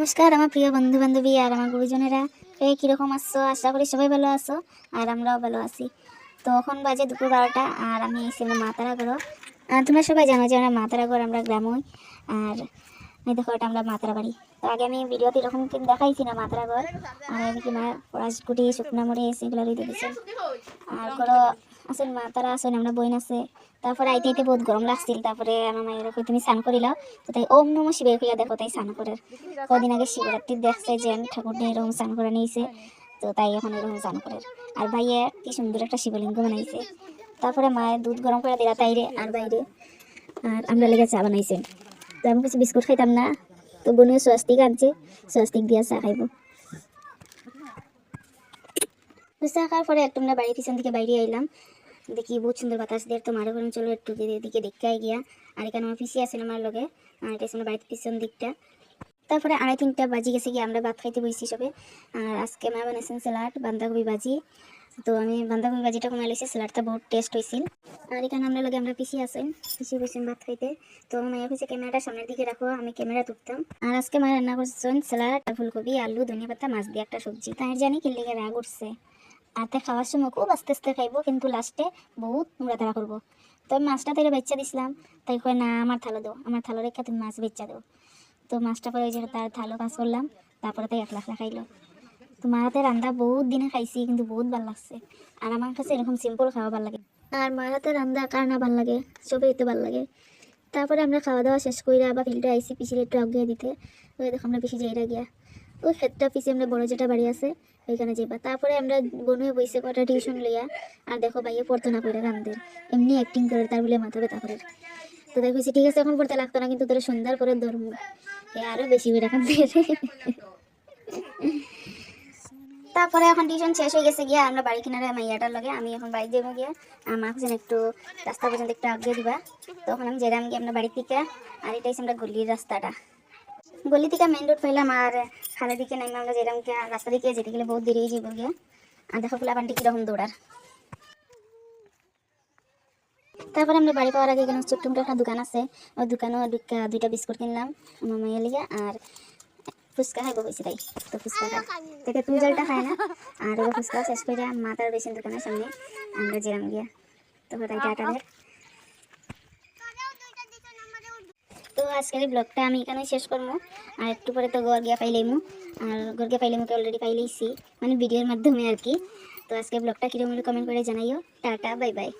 নমস্কার, আমার প্রিয় বন্ধু বান্ধবী আর আমার গুরুজনেরা। কে কীরকম আসছো আশা করি সবাই ভালো আছো আর আমরাও ভালো আছি। তো এখন বাজে দুপুর বারোটা আর আমি মাতারা করো আর তোমরা সবাই জানো যে আমরা মাতারা ঘর আমরা গ্রামই। আর এই দেখো এটা আমরা মাতারা বাড়ি তো আগে আমি ভিডিওতে এরকম কিন্তু দেখাইছি না মাতারা ঘর আর কি মা পড়াশকুটি শুকনা মরে সেগুলো দেখেছি আর করো আসেন মাতারা আসেন আমরা বইন আছে। তারপরে আইতে আইতে বহুত গরম লাগছিল। তারপরে আমার মায়ের কই, তুমি স্নান করিলাও তো তাই ওম নম শিবে কইয়া দেখো তাই স্নান করে কদিন আগে শিবরাত্রি দেখছে যে ঠাকুর নিয়ে এরকম স্নান করে নিয়েছে। তো তাই এখন এরকম স্নান করে আর ভাইয়ে কি সুন্দর একটা শিবলিঙ্গ বানাইছে। তারপরে মায়ের দুধ গরম করে দিলা তাইরে আর বাইরে, আর আমরা লেগে চা বানাইছে। তো আমি কিছু বিস্কুট খাইতাম না। তো বোনিও স্বস্তিক আনছে, স্বস্তিক দিয়া চা খাইব। চা খাওয়ার পরে একটু আমরা বাড়ির পিছন থেকে বাইরে আইলাম। দেখি বহুত সুন্দর বাতাস দিয়ে, তো মারো চলো একটু এদিকে দেখতে গিয়া। আর এখানে আমার পিছিয়ে আছে আমার লগে, আর এটা ছিল বাড়ির পিছন দিকটা। তারপরে আড়াই তিনটা বাজি গেছে গিয়ে, আমরা ভাত খাইতে বসছি সবে। আর আজকে মা বানাইছেন স্যালাড বাঁধাকপি বাজি। তো আমি বাঁধাকপি ভাজিটা কমাই লাইছি, স্যালাডটা বহুত টেস্ট হয়েছিল আর এখানে আমরা লগে আমরা পিছিয়ে আছেন পিছিয়ে বসেন ভাত খাইতে। তো মায়া কইছে, ক্যামেরাটা সামনের দিকে রাখো, আমি ক্যামেরা তুলতাম আর আজকে মা রান্না করছেন স্যালাড, ফুলকপি, আলু, ধনিয়া পাতা, মাছ দিয়ে একটা সবজি। তাই জানি কি লেগে রাগ উঠছে। আতে খাওয়ার সময় খুব আস্তে আস্তে খাইবো, কিন্তু লাস্টে বহুত নোড়াতাড়া করব। তো মাছটা তাইলে বেচা দিছিলাম, তাই কয়, না, আমার থালো দাও, আমার থালো রেখে তুমি মাছ বেচা দাও। তো মাছটা পরে ওই যে তার থালো কাজ করলাম, তারপরে তাই একলা একলা খাইলো। তো মার হাতে রান্না বহুত দিনে খাইছি, কিন্তু বহুত ভালো লাগছে। আর আমার কাছে এরকম সিম্পল খাওয়া ভালো লাগে। আর মার হাতে রান্না কার না ভালো লাগে সবই তো ভালো লাগে। তারপরে আমরা খাওয়া দাওয়া শেষ করে আবার ফিল্ডে আইসি পিছিয়ে একটু আগে দিতে। ওই দেখো আমরা পিছিয়ে যাইরা গিয়া। ওই ক্ষেতটা পিছিয়ে আমরা বড় যেটা বাড়ি আছে ওইখানে যাইবা। তারপরে আমরা বনুয়ে বইসে কটা টিউশন লইয়া, আর দেখো ভাইয়া পড়তো না করে কান্দের এমনি অ্যাক্টিং করে তার বলে মাথা ব্যথা করে। তো দেখেছি ঠিক আছে, এখন পড়তে লাগতো না, কিন্তু তোরা সুন্দর করে ধর্ম। এ আরও বেশি করে কান্দে। তারপরে এখন টিউশন শেষ হয়ে গেছে গিয়া, আমরা বাড়ি কিনারে মাইয়াটার লগে, আমি এখন বাড়ি যাব গিয়া। আমার খুঁজেন একটু রাস্তা পর্যন্ত একটু আগে দিবা। তখন আমি যেরাম গিয়ে, আমরা বাড়ির থেকে আর এটাই আমরা গলির রাস্তাটা। গলি থেকে মেন রোড পাইলাম আর খালের দিকে নাইমে আমরা গিয়া রাস্তা দিকে যেতে গেলে বহুত দেরি যাব গিয়া। আর দেখো ফুলা পান্টি কীরকম দৌড়ার। তারপরে আমরা বাড়ি পাওয়ার আগে এখানে ছোট্ট একটা দোকান আছে। ওই দোকানও দুইটা বিস্কুট কিনলাম, আমার মাইয়া লিগা। আর ফুচকা খাইবো বেশি তাই, তো ফুচকা খাই। থেকে তুমি জলটা খায় না। আর ফুচকা শেষ করে মাতার বেশি দোকানের সামনে আমরা যেরাম গিয়া। তো তাই টাটা দেয় তো আজকের ব্লগটা আমি এখানে শেষ করব। আর একটু পরে তো গর্গিয়া গিয়া পাইলেইমু আর গর্গিয়া গিয়া পাইলেমুকে অলরেডি পাইলেইছি মানে ভিডিওর মাধ্যমে আর কি। তো আজকে ব্লগটা কীরকম কমেন্ট করে জানাইও। Tata bye bye